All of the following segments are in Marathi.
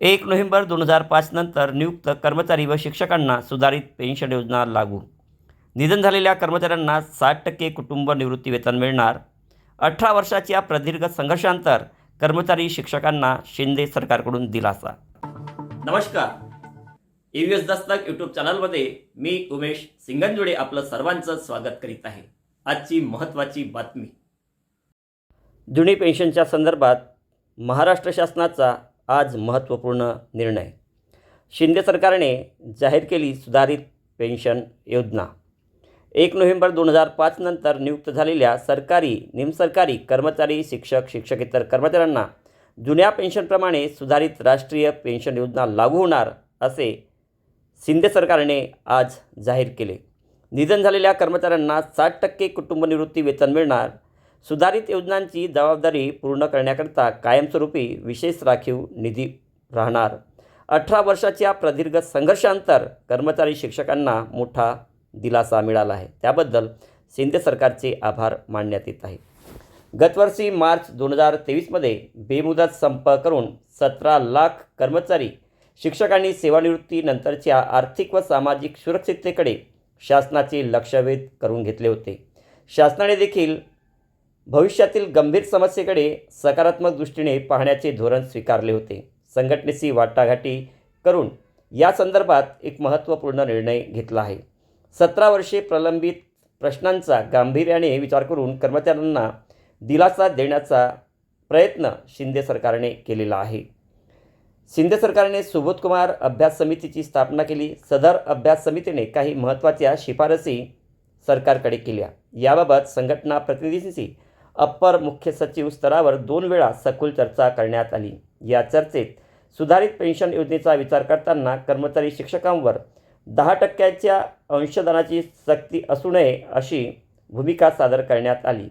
एक नोव्हेंबर दोन हजार पाचनंतर नियुक्त कर्मचारी व शिक्षकांना सुधारित पेन्शन योजना लागू. निधन झालेल्या कर्मचाऱ्यांना साठ टक्के कुटुंब निवृत्ती वेतन मिळणार. अठरा वर्षाच्या प्रदीर्घ संघर्षांतर कर्मचारी शिक्षकांना शिंदे सरकारकडून दिलासा. नमस्कार. E V S Dastak YouTube चॅनलमध्ये मी उमेश सिंगंजुडे आपलं सर्वांचं स्वागत करीत आहे. आजची महत्त्वाची बातमी. जुनी पेन्शनच्या संदर्भात महाराष्ट्र शासनाचा आज महत्त्वपूर्ण निर्णय. शिंदे सरकारने जाहीर केली सुधारित पेन्शन योजना. एक नोव्हेंबर दोन हजार पाच नंतर नियुक्त झालेल्या सरकारी निमसरकारी कर्मचारी शिक्षक शिक्षकेतर कर्मचाऱ्यांना जुन्या पेन्शनप्रमाणे सुधारित राष्ट्रीय पेन्शन योजना लागू होणार असे शिंदे सरकारने आज जाहीर केले. निधन झालेल्या कर्मचाऱ्यांना साठ टक्के कुटुंब निवृत्ती वेतन मिळणार सुधारित योजनांची जबाबदारी पूर्ण करण्याकरता कायमस्वरूपी विशेष राखीव निधी राहणार. अठरा वर्षाच्या प्रदीर्घ संघर्षांतर कर्मचारी शिक्षकांना मोठा दिलासा मिळाला आहे. त्याबद्दल शिंदे सरकारचे आभार मानण्यात येत आहे. गतवर्षी मार्च दोन हजार तेवीसमध्ये बेमुदत संप करून सतरा लाख कर्मचारी शिक्षकांनी सेवानिवृत्तीनंतरच्या आर्थिक व सामाजिक सुरक्षिततेकडे शासनाचे लक्ष वेध करून घेतले होते. शासनाने देखील भविष्यातील गंभीर समस्येकडे सकारात्मक दृष्टीने पाहण्याचे धोरण स्वीकारले होते. संघटनेशी वाटाघाटी करून या संदर्भात एक महत्त्वपूर्ण निर्णय घेतला आहे. सतरा वर्षे प्रलंबित प्रश्नांचा गांभीर्याने विचार करून कर्मचाऱ्यांना दिलासा देण्याचा प्रयत्न शिंदे सरकारने केलेला आहे. शिंदे सरकारने सुबोधकुमार अभ्यास समितीची स्थापना केली. सदर अभ्यास समितीने काही महत्त्वाच्या शिफारसी सरकारकडे केल्या. याबाबत संघटना प्रतिनिधींशी अप्पर मुख्य सचिव स्तरावर दोन वेळा सखोल चर्चा करण्यात आली. या चर्चेत सुधारित पेन्शन योजनेचा विचार करताना कर्मचारी शिक्षकांवर दहा टक्क्याच्या अंशदानाची सक्ती असू नये अशी भूमिका सादर करण्यात आली.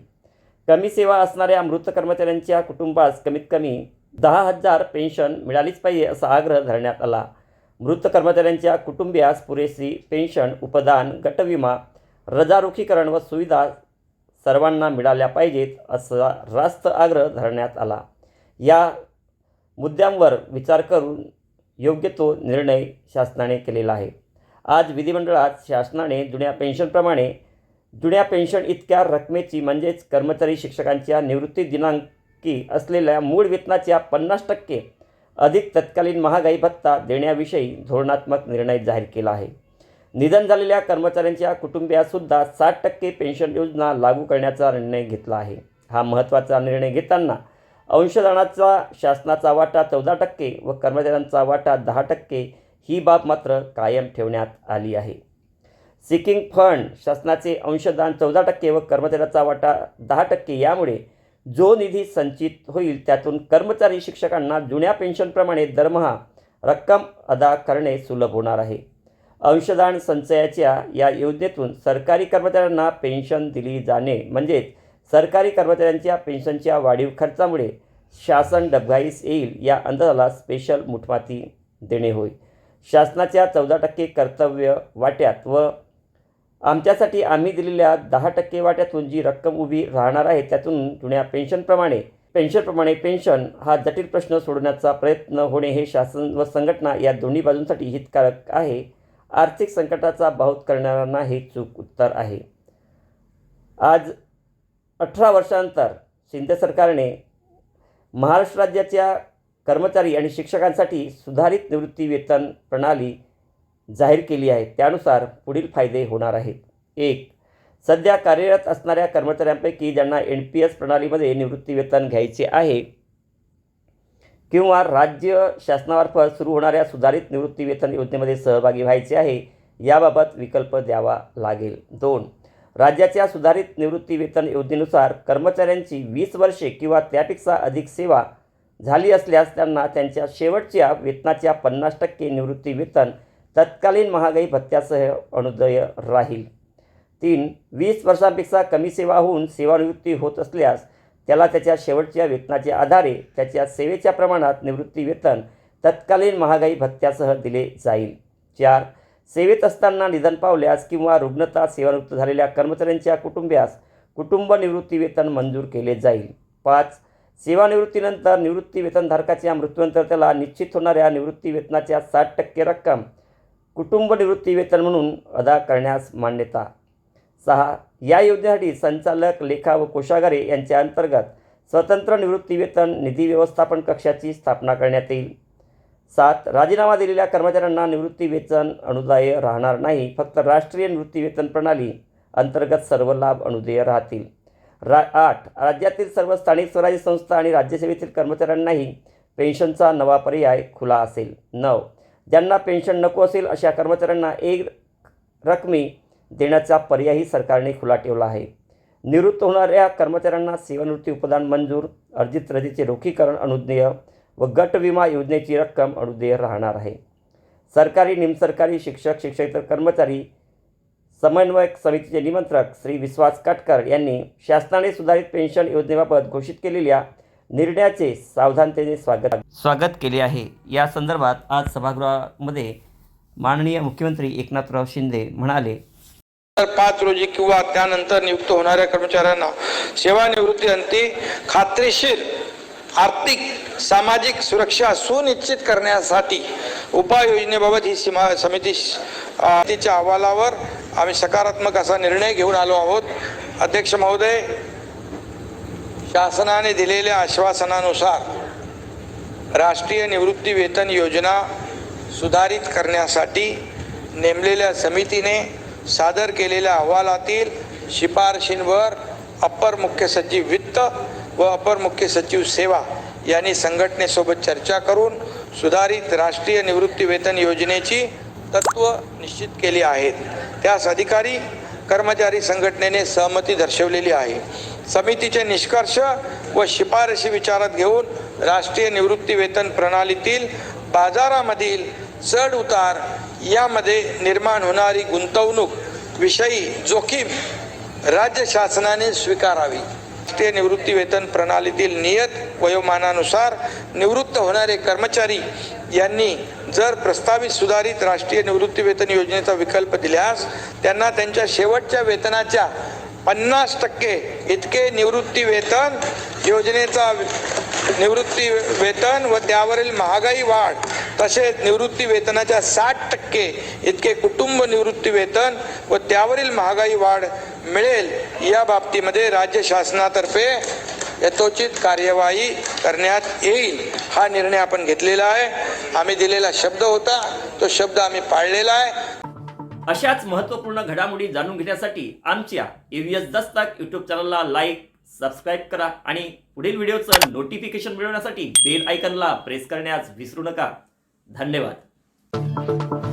कमी सेवा असणाऱ्या मृत कर्मचाऱ्यांच्या कुटुंबास कमीत कमी दहा हजार पेन्शन मिळालीच पाहिजे असा आग्रह धरण्यात आला. मृत कर्मचाऱ्यांच्या कुटुंबियास पुरेशी पेन्शन उपदान गटविमा रजारोखीकरण व सुविधा सर्वांना मिळाल्या पाहिजेत असा रास्त आग्रह धरण्यात आला. या मुद्द्यांवर विचार करून योग्य तो निर्णय शासनाने केलेला आहे. आज विधिमंडळात शासनाने जुन्या पेन्शनप्रमाणे जुन्या पेन्शन इतक्या रकमेची म्हणजेच कर्मचारी शिक्षकांच्या निवृत्ती दिनांकी असलेल्या मूळ वेतनाच्या पन्नास टक्के अधिक तत्कालीन महागाई भत्ता देण्याविषयी धोरणात्मक निर्णय जाहीर केला आहे. निधन झालेल्या कर्मचाऱ्यांच्या कुटुंबियासुद्धा साठ टक्के पेन्शन योजना लागू करण्याचा निर्णय घेतला आहे. हा महत्त्वाचा निर्णय घेताना अंशदानाचा शासनाचा वाटा चौदा टक्के व कर्मचाऱ्यांचा वाटा दहा टक्के ही बाब मात्र कायम ठेवण्यात आली आहे. सिकिंग फंड शासनाचे अंशदान चौदा टक्के व कर्मचाऱ्याचा वाटा दहा टक्के यामुळे जो निधी संचित होईल त्यातून कर्मचारी शिक्षकांना जुन्या पेन्शनप्रमाणे दरमहा रक्कम अदा करणे सुलभ होणार आहे. अंशदान संचयाच्या या योजनेतून सरकारी कर्मचाऱ्यांना पेन्शन दिली जाणे. म्हणजेच सरकारी कर्मचाऱ्यांच्या पेन्शनच्या वाढीव खर्चामुळे शासन डबघाईस येईल या अंदाजाला स्पेशल मुठमाती देणे होय. शासनाच्या चौदा टक्के कर्तव्य वाट्यात व आमच्यासाठी आम्ही दिलेल्या दहा टक्के वाट्यातून जी रक्कम उभी राहणार आहे त्यातून जुन्या पेन्शनप्रमाणे पेन्शनप्रमाणे पेन्शन हा जटिल प्रश्न सोडण्याचा प्रयत्न होणे हे शासन व संघटना या दोन्ही बाजूंसाठी हितकारक आहे. आर्थिक संकटाचा बाहुत करणाऱ्यांना हे चूक उत्तर आहे. आज अठरा वर्षांतर शिंदे सरकारने महाराष्ट्र राज्याच्या कर्मचारी आणि शिक्षकांसाठी सुधारित निवृत्ती वेतन प्रणाली जाहीर केली आहे. त्यानुसार पुढील फायदे होणार आहेत. एक सध्या कार्यरत असणाऱ्या कर्मचाऱ्यांपैकी ज्यांना एन पी एस प्रणालीमध्ये निवृत्ती वेतन घ्यायचे आहे किंवा राज्य शासनामार्फत सुरू होणाऱ्या सुधारित निवृत्ती वेतन योजनेमध्ये सहभागी व्हायचे आहे याबाबत विकल्प द्यावा लागेल. दोन राज्याच्या सुधारित निवृत्ती वेतन योजनेनुसार कर्मचाऱ्यांची वीस वर्षे किंवा त्यापेक्षा अधिक सेवा झाली असल्यास त्यांना त्यांच्या शेवटच्या वेतनाच्या पन्नास टक्के निवृत्ती वेतन तत्कालीन महागाई भत्त्यासह अनुदय राहील. तीन वीस वर्षांपेक्षा कमी सेवा होऊन सेवानिवृत्ती होत असल्यास त्याला त्याच्या शेवटच्या वेतनाच्या आधारे त्याच्या सेवेच्या प्रमाणात निवृत्ती वेतन तत्कालीन महागाई भत्त्यासह दिले जाईल. चार सेवेत असताना निधन पावल्यास किंवा रुग्णता सेवानिवृत्त झालेल्या कर्मचाऱ्यांच्या कुटुंबियास कुटुंब निवृत्ती वेतन मंजूर केले जाईल. पाच सेवानिवृत्तीनंतर निवृत्ती वेतनधारकाच्या मृत्यूनंतर त्याला निश्चित होणाऱ्या निवृत्ती वेतनाच्या साठ टक्के रक्कम कुटुंब निवृत्ती वेतन म्हणून अदा करण्यास मान्यता. सहा या योजनेसाठी संचालक लेखा व कोषागारे यांच्या अंतर्गत स्वतंत्र निवृत्तीवेतन निधी व्यवस्थापन कक्षाची स्थापना करण्यात येईल. सात राजीनामा दिलेल्या कर्मचाऱ्यांना निवृत्तीवेतन अनुदाय राहणार नाही फक्त राष्ट्रीय निवृत्तीवेतन प्रणाली अंतर्गत सर्व लाभ अनुदेय राहतील. रा आठ राज्यातील सर्व स्थानिक स्वराज्य संस्था आणि राज्यसेवेतील कर्मचाऱ्यांनाही पेन्शनचा नवा पर्याय खुला असेल. नऊ ज्यांना पेन्शन नको असेल अशा कर्मचाऱ्यांना एक रकमी देण्याचा पर्यायही सरकारने खुला ठेवला आहे. निवृत्त होणाऱ्या कर्मचाऱ्यांना सेवानिवृत्ती उपदान मंजूर अर्जित रजेचे रोखीकरण अनुज्ञेय व गट विमा योजनेची रक्कम अनुदेय राहणार आहे. सरकारी निमसरकारी शिक्षक शिक्षकेतर कर्मचारी समन्वयक समितीचे निमंत्रक श्री विश्वास काटकर यांनी शासनाने सुधारित पेन्शन योजनेबाबत घोषित केलेल्या निर्णयाचे सावधानतेने स्वागत स्वागत केले आहे. या संदर्भात आज सभागृहामध्ये माननीय मुख्यमंत्री एकनाथराव शिंदे म्हणाले पाच रोजी किंवा त्यानंतर नियुक्त होणाऱ्या कर्मचाऱ्यांना सेवानिवृत्ती अंती खात्रीशीर आर्थिक सामाजिक सुरक्षा सुनिश्चित करण्यासाठी उपाययोजनेबाबत ही सीमा समिती तिच्या अहवालावर आम्ही सकारात्मक असा निर्णय घेऊन आलो आहोत. अध्यक्ष महोदय शासनाने दिलेल्या आश्वासनानुसार राष्ट्रीय निवृत्ती वेतन योजना सुधारित करण्यासाठी नेमलेल्या समितीने सादर केलेल्या अहवालातील शिफारशींवर अप्पर मुख्य सचिव वित्त व अपर मुख्य सचिव सेवा यांनी संघटनेसोबत चर्चा करून सुधारित राष्ट्रीय निवृत्ती वेतन योजनेची तत्व निश्चित केली आहेत. त्यास अधिकारी कर्मचारी संघटनेने सहमती दर्शवलेली आहे. समितीचे निष्कर्ष व शिफारशी विचारात घेऊन राष्ट्रीय निवृत्ती वेतन प्रणालीतील बाजारामधील चढ उतार यामध्ये निर्माण होणारी गुंतवणूक विषयी जोखीम राज्य शासनाने स्वीकारावी. राष्ट्रीय निवृत्ती वेतन प्रणालीतील नियत वयोमानानुसार निवृत्त होणारे कर्मचारी यांनी जर प्रस्तावित सुधारित राष्ट्रीय निवृत्ती वेतन योजनेचा विकल्प दिल्यास त्यांना त्यांच्या शेवटच्या वेतनाच्या पन्नास टक्के इतके निवृत्ती वेतन योजनेचा निवृत्ती वेतन व त्यावरील महागाई वाढ तसेच निवृत्ती वेतनाच्या साठ टक्के इतके कुटुंब निवृत्ती वेतन व त्यावरील महागाई वाढ मिळेल या बाबतीमध्ये राज्य शासनातर्फे यथोचित कार्यवाही करण्यात येईल. हा निर्णय आपण घेतलेला आहे. आम्ही दिलेला शब्द होता तो शब्द आम्ही पाळलेला आहे. अशाच महत्त्वपूर्ण घडामोडी जाणून घेण्यासाठी आमच्या एव्हीएस दस्तक यूट्यूब चॅनलला लाईक सबस्क्राईब करा आणि पुढील व्हिडिओचं नोटिफिकेशन मिळवण्यासाठी बेल आयकनला प्रेस करण्यास विसरू नका. धन्यवाद.